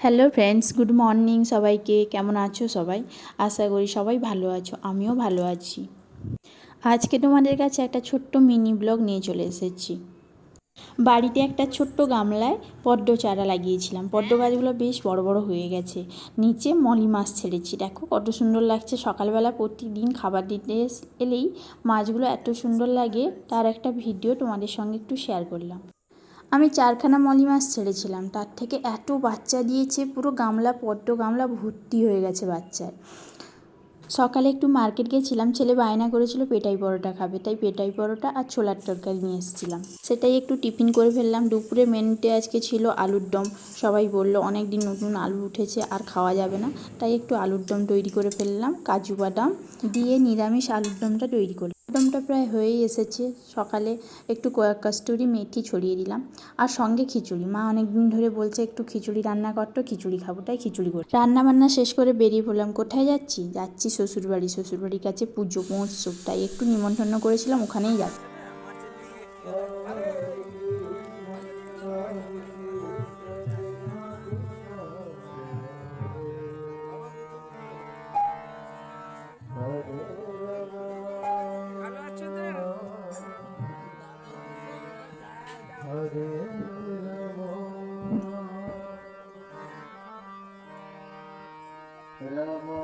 Hello friends good morning সবাইকে। কেমন আছো সবাই? আশা করি সবাই ভালো আছো, আমিও ভালো আছি। আজকে তোমাদের কাছে একটা ছোট্ট মিনি ব্লগ নিয়ে চলে এসেছি। বাড়িতে একটা ছোট্ট গামলায় পদ্ম চারা লাগিয়েছিলাম। পদ্ম গাছগুলো বেশ বড় বড় হয়ে গেছে। নিচে মলি মাছ ছেড়েছি। দেখো কত সুন্দর লাগছে। সকালবেলা প্রতিদিন খাবার দিতে এলেই মাছগুলো এত সুন্দর লাগে, তার একটা ভিডিও তোমাদের সঙ্গে একটু শেয়ার করলাম। আমি চারখানা মলি মাছ ছেড়েছিলাম। তার থেকে এত বাচ্চা দিয়েছে, পুরো গামলা, পদ্ম গামলা ভর্তি হয়ে গেছে বাচ্চায় সকালে একটু মার্কেট গেছিলাম, ছেলে বায়না করেছিল পেটাই পরোটা খাবে। তাই পেটাই পরোটা আর ছোলার তরকারি নিয়ে এসেছিলাম। সেটাই একটু টিফিন করে ফেললাম। দুপুরে মেনুতে আজকে ছিল আলুর দম। সবাই বলল অনেক দিন নতুন আলু উঠেছে, আর খাওয়া যাবে না। তাই একটু আলুর দম তৈরি করে ফেললাম, কাজু বাদাম দিয়ে নিরামিষ আলুর দমটা তৈরি করি দমটা প্রায় হয়েই এসেছে। সকালে একটু কাস্তুরি মেথি ছড়িয়ে দিলাম। আর সঙ্গে খিচুড়ি। মা অনেক দিন ধরে বলছে, একটু খিচুড়ি রান্না করতো খিচুড়ি খাব, তাই খিচুড়ি করি। রান্না বান্না শেষ করে বেরিয়ে পড়লাম। কোথায় যাচ্ছি? যাচ্ছি শ্বশুরবাড়ি। শ্বশুরবাড়ির কাছে পুজো, মহোৎসব। তাই একটু নিমন্ত্রণ করেছিলাম, ওখানেই যাচ্ছি। રમો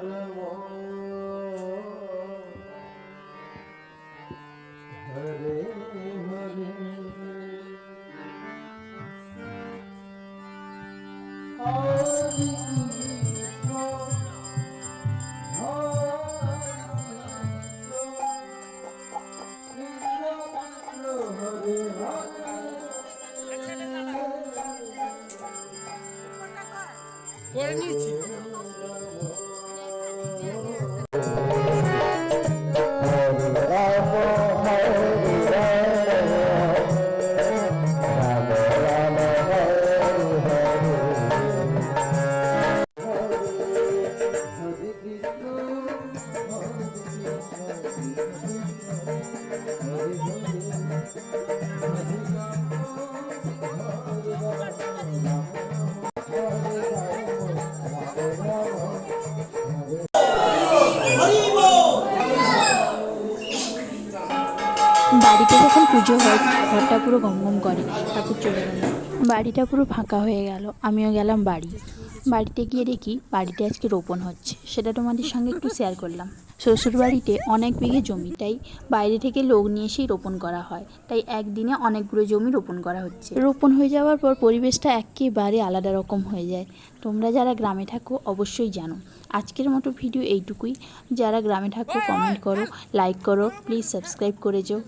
રમો હરે હરે করে নিয়েছি বাড়িতে যখন পুজো হয়, ঘরটা পুরো গমগম করে, ঠাকুর চলে গেল। বাড়িটা পুরো ফাঁকা হয়ে গেল, আমিও গেলাম বাড়ি। বাড়িতে গিয়ে দেখি বাড়িতে আজকে রোপণ হচ্ছে, সেটা তোমাদের সঙ্গে একটু শেয়ার করলাম। শ্বশুর বাড়িতে অনেক বিঘে জমি, তাই বাইরে থেকে লোক নিয়ে এসেই রোপণ করা হয়। তাই একদিনে অনেকগুলো জমি রোপণ করা হচ্ছে। রোপণ হয়ে যাওয়ার পর পরিবেশটা একেবারে আলাদা রকম হয়ে যায়। তোমরা যারা গ্রামে থাকো, অবশ্যই জানো। আজকের মতো ভিডিও এইটুকুই। যারা গ্রামে থাকো কমেন্ট করো লাইক করো প্লিজ সাবস্ক্রাইব করে যাও